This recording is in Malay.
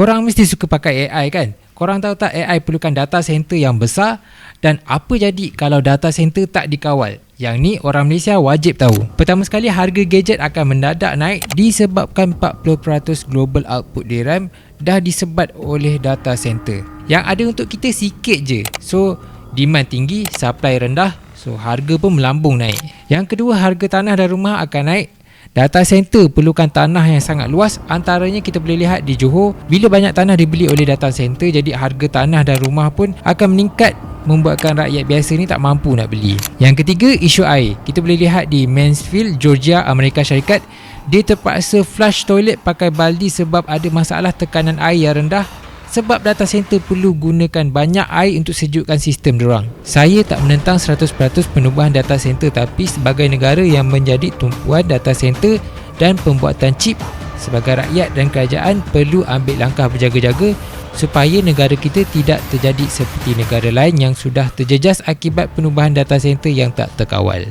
Korang mesti suka pakai AI kan? Korang tahu tak AI perlukan data center yang besar dan apa jadi kalau data center tak dikawal? Yang ni orang Malaysia wajib tahu. Pertama sekali harga gadget akan mendadak naik disebabkan 40% global output DRAM dah disebat oleh data center. Yang ada untuk kita sikit je. So demand tinggi, supply rendah, so harga pun melambung naik. Yang kedua harga tanah dan rumah akan naik Data center perlukan tanah yang sangat luas. Antaranya kita boleh lihat di Johor Bila banyak tanah dibeli oleh data center Jadi harga tanah dan rumah pun akan meningkat Membuatkan rakyat biasa ni tak mampu nak beli. Yang ketiga isu air. Kita boleh lihat di Mansfield, Georgia, Amerika Syarikat Dia terpaksa flush toilet pakai baldi Sebab ada masalah tekanan air yang rendah sebab data center perlu gunakan banyak air untuk sejukkan sistem diorang. Saya tak menentang 100% penubuhan data center tapi sebagai negara yang menjadi tumpuan data center dan pembuatan chip sebagai rakyat dan kerajaan perlu ambil langkah berjaga-jaga supaya negara kita tidak terjadi seperti negara lain yang sudah terjejas akibat penubuhan data center yang tak terkawal.